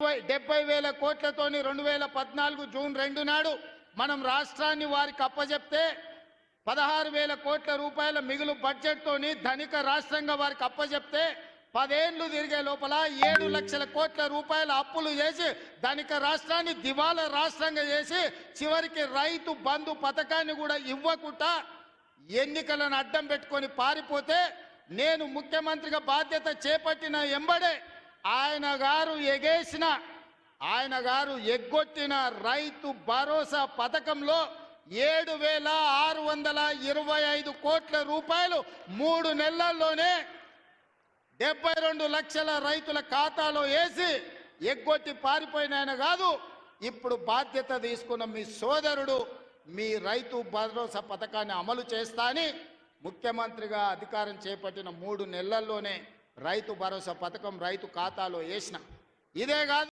డెబ్బై వేల కోట్లతోని రెండు వేల పద్నాలుగు జూన్ రెండు నాడు మనం రాష్ట్రాన్ని వారికి అప్పజెప్తే పదహారు వేల కోట్ల రూపాయల మిగులు బడ్జెట్తోని ధనిక రాష్ట్రంగా వారికి అప్పజెప్తే పదేళ్ళు తిరిగే లోపల ఏడు లక్షల కోట్ల రూపాయల అప్పులు చేసి ధనిక రాష్ట్రాన్ని దివాలా రాష్ట్రంగా చేసి చివరికి రైతు బంధు పథకాన్ని కూడా ఇవ్వకుండా ఎన్నికలను అడ్డం పెట్టుకొని పారిపోతే నేను ముఖ్యమంత్రిగా బాధ్యత చేపట్టిన ఎంబడే ఆయన గారు ఎగేసిన ఆయన గారు ఎగ్గొట్టిన రైతు భరోసా పథకంలో ఏడు వేల ఆరు వందల ఇరవై ఐదు కోట్ల రూపాయలు మూడు నెలల్లోనే డెబ్బై రెండు లక్షల రైతుల ఖాతాలో వేసి ఎగ్గొట్టి పారిపోయిన ఆయన కాదు ఇప్పుడు బాధ్యత తీసుకున్న మీ సోదరుడు మీ రైతు భరోసా పథకాన్ని అమలు చేస్తా అని ముఖ్యమంత్రిగా అధికారం చేపట్టిన మూడు నెలల్లోనే రైతు భరోసా పథకం రైతు ఖాతాలో వేసిన. ఇదే కాదు